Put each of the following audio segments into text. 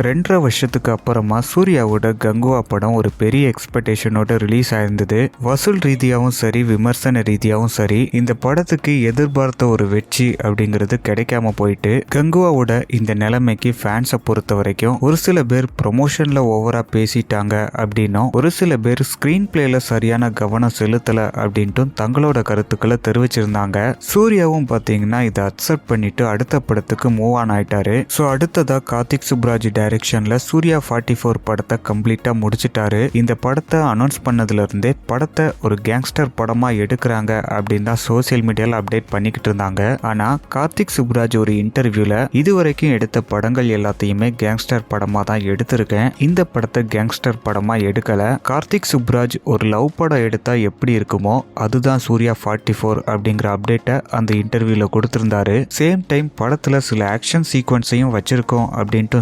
ரெண்டரை வருஷத்துக்கு அப்புறமா சூர்யாவோட கங்குவா படம் ஒரு பெரிய எக்ஸ்பெக்டேஷனோட ரிலீஸ் ஆயிருந்தது. வசூல் ரீதியாகவும் சரி விமர்சன ரீதியாகவும் சரி இந்த படத்துக்கு எதிர்பார்த்த ஒரு வெற்றி அப்படிங்கிறது கிடைக்காம போயிட்டு கங்குவாவோட இந்த நிலைமைக்கு ஃபேன்ஸை பொறுத்த வரைக்கும் ஒரு சில பேர் ப்ரொமோஷன்ல ஓவரா பேசிட்டாங்க அப்படின்னும் ஒரு சில பேர் ஸ்கிரீன் பிளேல சரியான கவனம் செலுத்தல அப்படின்ட்டும் தங்களோட கருத்துக்களை தெரிவிச்சிருந்தாங்க. சூர்யாவும் பார்த்தீங்கன்னா இதை அக்செப்ட் பண்ணிட்டு அடுத்த படத்துக்கு மூவ் ஆன் ஆயிட்டாரு. ஸோ அடுத்ததா கார்த்திக் சுப்ராஜ் டைரக்ஷனில் சூர்யா ஃபார்ட்டி ஃபோர் படத்தை கம்ப்ளீட்டாக முடிச்சிட்டாரு. இந்த படத்தை அனௌன்ஸ் பண்ணதுலேருந்தே படத்தை ஒரு கேங்ஸ்டர் படமாக எடுக்கிறாங்க அப்படின்னு தான் சோசியல் மீடியாவில் அப்டேட் பண்ணிக்கிட்டு இருந்தாங்க. ஆனால் கார்த்திக் சுப்ராஜ் ஒரு இன்டர்வியூவில் இதுவரைக்கும் எடுத்த படங்கள் எல்லாத்தையுமே கேங்ஸ்டர் படமாக தான் எடுத்திருக்கேன். இந்த படத்தை கேங்ஸ்டர் படமாக எடுக்கலை. கார்த்திக் சுப்ராஜ் ஒரு லவ் படம் எடுத்தால் எப்படி இருக்குமோ அதுதான் சூர்யா ஃபார்ட்டி ஃபோர் அப்படிங்கிற அப்டேட்டை அந்த இன்டர்வியூவில் கொடுத்துருந்தாரு. சேம் டைம் படத்தில் சில ஆக்ஷன் சீக்வன்ஸையும் வச்சிருக்கோம் அப்படின்ட்டு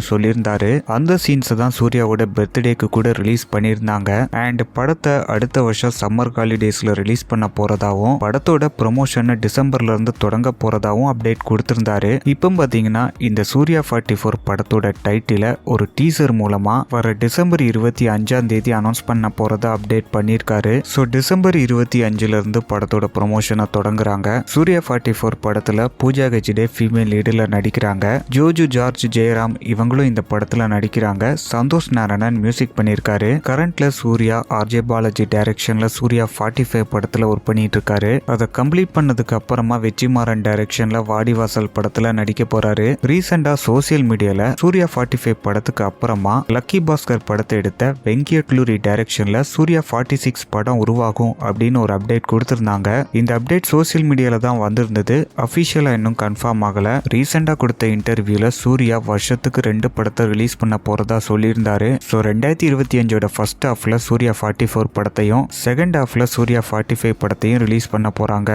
சொல்லியிருந்தாரு அந்த சீன்ஸை தான் சூர்யாவோட பர்த்டேக்கு கூட ரிலீஸ் பண்ணியிருந்தாங்க. அண்ட் படத்தை அடுத்த வருஷம் சம்மர் ஹாலிடேஸ்ல ரிலீஸ் பண்ண போறதாவும் படத்தோட ப்ரொமோஷன் டிசம்பர்ல இருந்து தொடங்க போறதாவும் அப்டேட் கொடுத்திருந்தாரு. இப்போ பாத்தீங்கன்னா இந்த சூர்யா ஃபார்ட்டி ஃபோர் படத்தோட டைட்டில ஒரு டீசர் மூலமா வர டிசம்பர் இருபத்தி அஞ்சாம் தேதி அனௌன்ஸ் பண்ண போறதா அப்டேட் பண்ணியிருக்காரு. ஸோ டிசம்பர் இருபத்தி அஞ்சுல இருந்து படத்தோட ப்ரொமோஷனை தொடங்குறாங்க. சூர்யா ஃபார்ட்டி ஃபோர் படத்துல பூஜா கஜிடே ஃபீமேல் லீடில் நடிக்கிறாங்க. ஜோஜு ஜார்ஜ் ஜெயராம் இவங்களும் இந்த படம் படத்துல நடிக்கிறாங்க. சந்தோஷ் நாராயணன் மியூசிக் பண்ணியிருக்காரு. கரண்ட்ல சூர்யா ஆர்ஜே பாலாஜி டைரக்ஷன்ல சூர்யா ஃபார்ட்டி ஃபைவ் படத்தில் ஒர்க் பண்ணிட்டு இருக்காரு அதை கம்ப்ளீட் பண்ணதுக்கு அப்புறமா வெற்றிமாறன் டைரக்ஷன்ல வாடிவாசல் படத்தில் நடிக்க போறாரு. ரீசெண்டா சோசியல் மீடியால சூர்யா ஃபார்ட்டி ஃபைவ் படத்துக்கு அப்புறமா லக்கி பாஸ்கர் படத்தை எடுத்த வெங்கியட்லூரி டைரக்ஷன்ல சூர்யா ஃபார்ட்டி சிக்ஸ் படம் உருவாகும் அப்படின்னு ஒரு அப்டேட் கொடுத்திருந்தாங்க. இந்த அப்டேட் சோசியல் மீடியால தான் வந்திருந்தது. அஃபிஷியலா இன்னும் கன்ஃபார்ம் ஆகல. ரீசெண்டா கொடுத்த இன்டர்வியூல சூர்யா வருஷத்துக்கு ரெண்டு படத்தை ரிலீஸ் பண்ண போறதா சொல்லியிருந்தாரு. ஸோ ரெண்டாயிரத்தி இருபத்தி அஞ்சோட ஃபர்ஸ்ட் ஹாஃப்ல சூர்யா ஃபார்ட்டி ஃபோர் படத்தையும் செகண்ட் ஹாஃப்ல சூர்யா ஃபார்ட்டி ஃபைவ் படத்தையும் ரிலீஸ் பண்ண போறாங்க.